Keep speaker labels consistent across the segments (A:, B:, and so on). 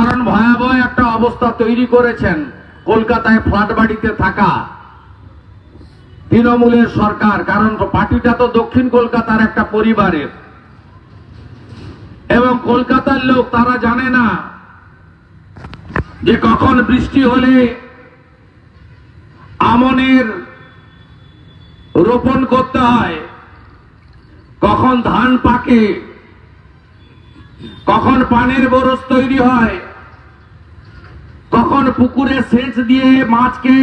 A: কারণ ভয়াবহ একটা অবস্থা তৈরি করেছেন কলকাতায় ফ্ল্যাট বাড়িতে থাকা তৃণমূলের সরকার, কারণ পার্টিটা তো দক্ষিণ কলকাতার একটা পরিবারের। এবং কলকাতার লোক তারা জানে না যে কখন বৃষ্টি হলে আমনের রোপণ করতে হয়, কখন ধান পাকে, কখন পানের বরস তৈরি হয় কখন পুকুরে সেচ দিয়ে মাছকে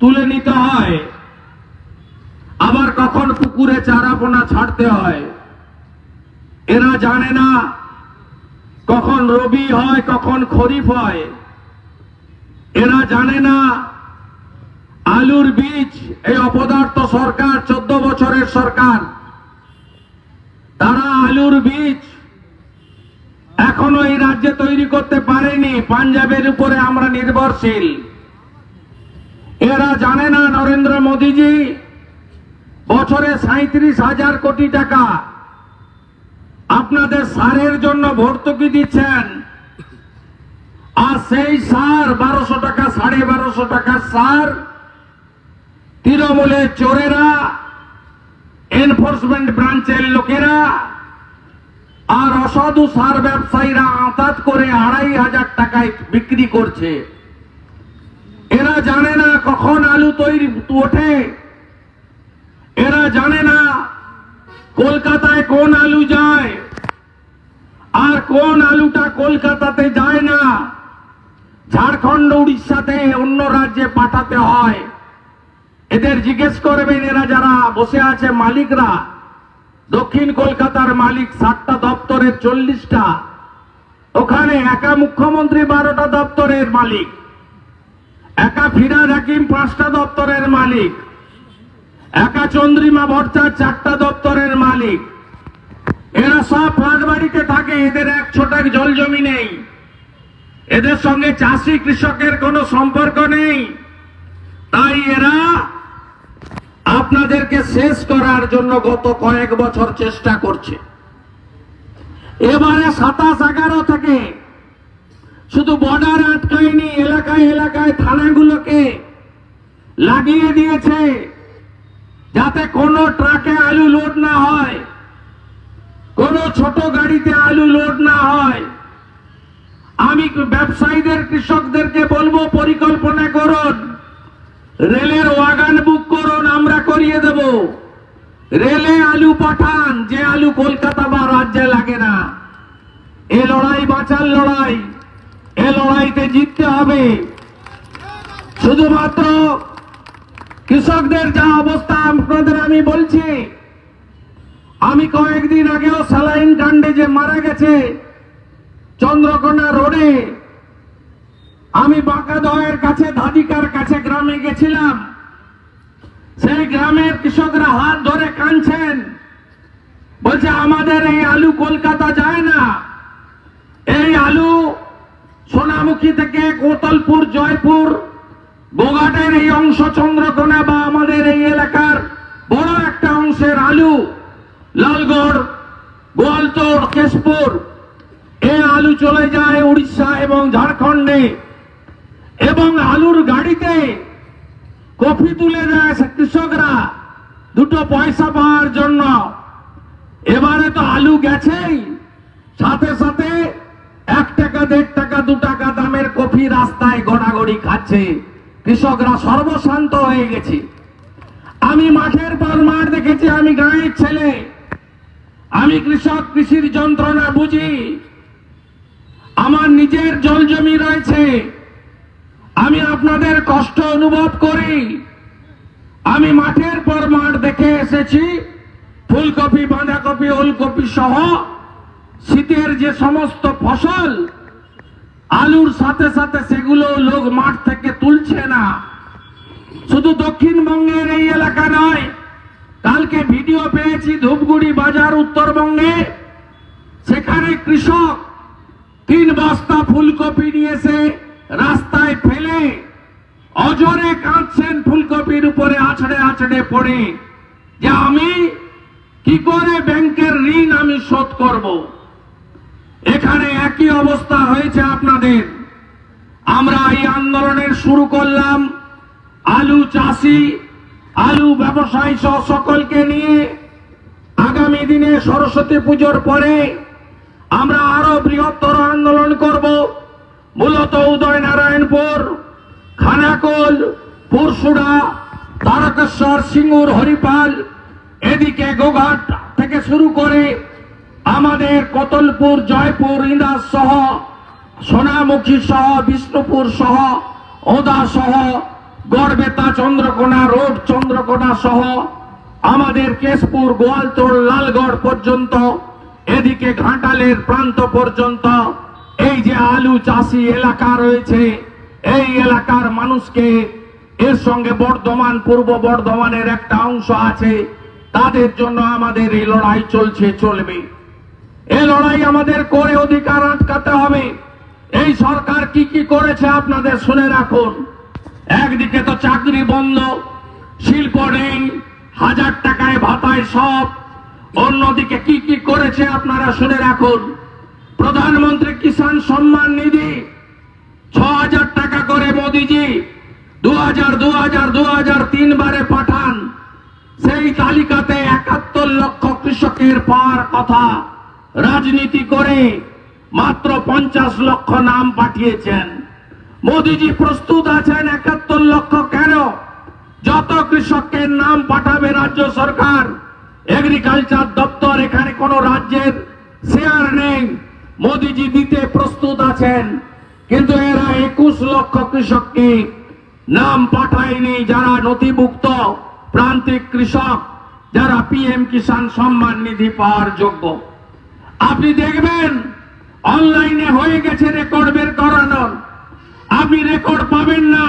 A: তুলে নিতে হয়। আবার কখন পুকুরে চারাপোনা ছাড়তে হয়, এরা জানে না কখন রবি হয়, কখন খরিফ হয়। এরা জানে না আলুর বীজ, এই অপদার্থ সরকার, চোদ্দ বছরের সরকার, তারা আলুর বীজ এখনও এই রাজ্যে তৈরি করতে পারেনি। পাঞ্জাবের উপরে আমরা নির্ভরশীল। এরা জানে না, নরেন্দ্র মোদীজি, বছরে সাঁত্রিশ হাজার কোটি টাকা আপনাদের সারের জন্য ভর্তুকি দিচ্ছেন। আর সেই সার, বারোশো টাকা, সাড়ে বারোশো টাকা সার তৃণমূলের চোরেরা এনফোর্সমেন্ট ব্রাঞ্চের লোকেরা আর অসাধু সার ব্যবসায়ীরা আঁতাত করে আড়াই হাজার টাকায় বিক্রি করছে। এরা জানে না কখন আলু তৈরি ওঠে। এরা জানে না কলকাতায় কোন আলু যায়। আর কোন আলুটা কলকাতাতে যায় না। ঝাড়খণ্ড, উড়িষ্যাতে অন্য রাজ্যে পাঠাতে হয়। এদের জিজ্ঞেস করবেন, এরা যারা বসে আছে মালিকরা দক্ষিণ কলকাতার মালিক সাতটা দপ্তরের চল্লিশটা। ওখানে একা মুখ্যমন্ত্রী বারোটা দপ্তরের মালিক। একা ফিরাদ হাকিম পাঁচটা দপ্তরের মালিক। একা চন্দ্রিমা ভট্টাচার্য চারটা দপ্তরের মালিক। এরা সব ফ্ল্যাট বাড়িতে থাকে, এদের এক ছোটাক জল জমি নেই। এদের সঙ্গে চাষি কৃষকের কোনো সম্পর্ক নেই। তাই এরা আপনাদেরকে শেষ করার জন্য গত কয়েক বছর চেষ্টা করছে। এবারে সাতাশ এগারো থেকে শুধু বর্ডার আটকায়নি, এলাকায় এলাকায় থানাগুলোকে লাগিয়ে দিয়েছে যাতে কোনো ট্রাকে আলু লোড না হয়, কোনো ছোট গাড়িতে আলু লোড না হয়। আমি ব্যবসায়ীদের, কৃষকদেরকে বলব, পরিকল্পনা করুন। রেলের ওয়াগান বুক করিয়ে দেব। রেলে আলু পাঠান, যে আলু কলকাতা বা রাজ্যে লাগে না। এ লড়াই বাঁচার লড়াই, এ লড়াইতে জিততে হবে। শুধুমাত্র কৃষকদের যা অবস্থা আপনাদের আমি বলছি, আমি কয়েকদিন আগেও স্যালাইন কাণ্ডে যে মারা গেছে, চন্দ্রকোনা রোডে, আমি বাঁকাদয়ের কাছে, ধাদিকার কাছে গ্রামে গেছিলাম। সেই গ্রামের কৃষকরা হাত ধরে কাঁদছেন। বলছে, আমাদের এই আলু কলকাতা যায় না। এই আলু সোনামুখী থেকে কোতলপুর, জয়পুর বোগাটের এই অংশ চন্দ্রকোনা বা আমাদের এই এলাকার বড় একটা অংশের আলু, লালগড় গোয়ালতোড় কেশপুর, এই আলু চলে যায় উড়িষ্যা এবং ঝাড়খণ্ডে এবং আলুর গাড়িতে কফি তুলে দেয় কৃষকরা। দুটো পয়সা পাওয়ার জন্য। এবারে তো আলু গেছেই। সাথে সাথে এক টাকা, দেড় টাকা, দু টাকা দামের কফি রাস্তায় গড়াগড়ি খাচ্ছে। কৃষকরা সর্বশান্ত হয়ে গেছে। আমি মাঠের পর মাঠ দেখেছি, আমি গাঁয়ের ছেলে। আমি কৃষক কৃষির যন্ত্রণা বুঝি। আমার নিজের জল জমি রয়েছে। আমি আপনাদের কষ্ট অনুভব করি। আমি মাঠের পর মাঠ দেখে এসেছি। ফুলকপি, বাঁধাকপি, ওলকপি সহ শীতের যে সমস্ত ফসল, আলুর সাথে সাথে সেগুলো লোক মাঠ থেকে তুলছে না। শুধু দক্ষিণবঙ্গের এই এলাকা নয়, কালকে ভিডিও পেয়েছি ধূপগুড়ি বাজার উত্তরবঙ্গে। সেখানে কৃষক তিন বস্তা ফুলকপি নিয়েছে রাস্তায় ফেলে অজরে কাঁদছেন ফুলকপির উপরে আছড়ে আছড়ে পড়ে। যে আমি কি করে ব্যাংকের ঋণ আমি শোধ করব? এখানে একই অবস্থা হয়েছে আপনাদের। আমরা এই আন্দোলনের শুরু করলাম আলু চাষি, আলু ব্যবসায়ী সহ সকলকে নিয়ে। আগামী দিনে সরস্বতী পুজোর পরে আমরা আরও বৃহত্তর আন্দোলন করব। মূলত উদয় নারায়ণপুর খানাকুল, পুরসুড়া, তারকেশ্বর, সিঙ্গুর, হরিপাল, এদিকে গোঘাট থেকে শুরু করে আমাদের কতলপুর, জয়পুর, ইন্দাস সহ, সোনামুখী সহ, বিষ্ণুপুর সহ, ওদা সহ, গড়বেতা, চন্দ্রকোনা, রোড, চন্দ্রকোনা সহ, আমাদের কেশপুর গোয়ালতোড় লালগড় পর্যন্ত, এদিকে ঘাটালের প্রান্ত পর্যন্ত এই যে আলু চাষি এলাকা রয়েছে, এই এলাকার মানুষকে এর সঙ্গে বর্ধমান, পূর্ব বর্ধমানের একটা অংশ আছে, তাদের জন্য আমাদের এই লড়াই চলছে, চলবে। এই লড়াই আমাদের করে অধিকার আটকাতে হবে। এই সরকার কি কি করেছে আপনাদের শুনে রাখুন। একদিকে তো চাকরি বন্ধ, শিল্প নেই, হাজার টাকায় ভাতায় সব। অন্যদিকে কি কি করেছে আপনারা শুনে রাখুন। প্রধানমন্ত্রী কিষাণ সম্মান নিধি ছ হাজার টাকা করে মোদিজি দু হাজার দু হাজার দু হাজার তিনবারে পাঠান। সেই তালিকাতে একাত্তর লক্ষ কৃষকের পাওয়ার কথা রাজনীতি করে মাত্র পঞ্চাশ লক্ষ নাম পাঠিয়েছেন। মোদিজি প্রস্তুত আছেন একাত্তর লক্ষ কেন? যত কৃষকের নাম পাঠাবে রাজ্য সরকার এগ্রিকালচার দপ্তর এখানে কোন রাজ্যের শেয়ার নেই। মোদিজি দিতে প্রস্তুত আছেন, কিন্তু এরা একুশ লক্ষ কৃষককে নাম পাঠায়নি যারা নথিভুক্ত প্রান্তিক কৃষক, যারা পিএম কিষাণ সম্মান নিধি পাওয়ার যোগ্য? আপনি দেখবেন, অনলাইনে হয়ে গেছে রেকর্ড বের করানোর। আপনি রেকর্ড পাবেন না।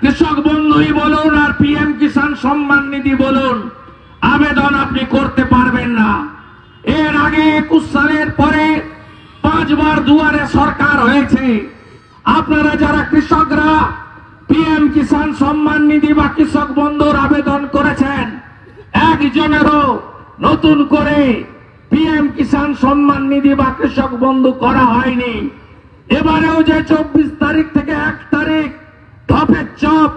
A: কৃষক বন্ধুই বলুন আর পিএম কিষাণ সম্মান নিধি বলুন, আবেদন আপনি করতে পারবেন না। এর আগে একুশ সালের পরে পাঁচবার দুয়ারে সরকার হয়েছে। আপনারা যারা কৃষকরা, পিএম কিষাণ সম্মান নিধি বা কৃষক বন্ধুর আবেদন করেছেন, একজনেরও নতুন করে পিএম কিষাণ সম্মান নিধি বা কৃষক বন্ধু করা হয়নি। এবারেও যে চব্বিশ তারিখ থেকে এক তারিখ ধপের চপ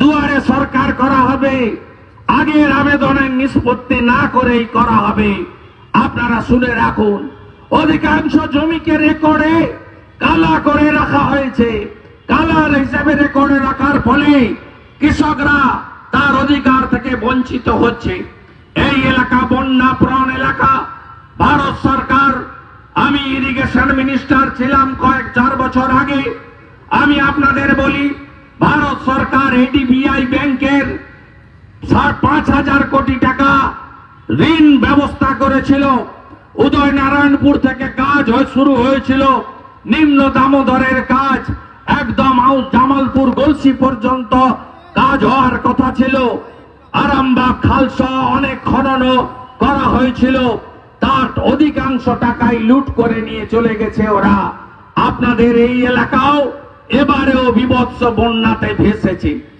A: দুয়ারে সরকার করা হবে, আগের আবেদনের নিষ্পত্তি না করেই করা হবে। আপনারা শুনে রাখুন। অধিকাংশ জমিকে রেকর্ডে কালা করে রাখা হয়েছে। কালার হিসেবে রেকর্ডে রাখার ফলে কৃষকরা তার অধিকার থেকে বঞ্চিত হচ্ছে। এই এলাকা বন্যা প্রণ এলাকা। ভারত সরকার, আমি ইরিগেশন মিনিস্টার ছিলাম কয়েক চার বছর আগে। আমি আপনাদের বলি, ভারত সরকার এডিবিআই ব্যাংকের পাঁচ হাজার কোটি টাকা ঋণ ব্যবস্থা করেছিল। উদয় নারায়ণপুর থেকে কাজ হয়ে- শুরু হয়েছিল নিম্ন দামোদরের কাজ। একদম জামালপুর, গলসি পর্যন্ত কাজ হওয়ার কথা ছিল। আরামবাগ খালসা অনেক খনন করা হয়েছিল। তার অধিকাংশ টাকাই লুট করে নিয়ে চলে গেছে ওরা। আপনাদের এই এলাকাও এবারেও বিভৎস বন্যাতে ভেসেছে।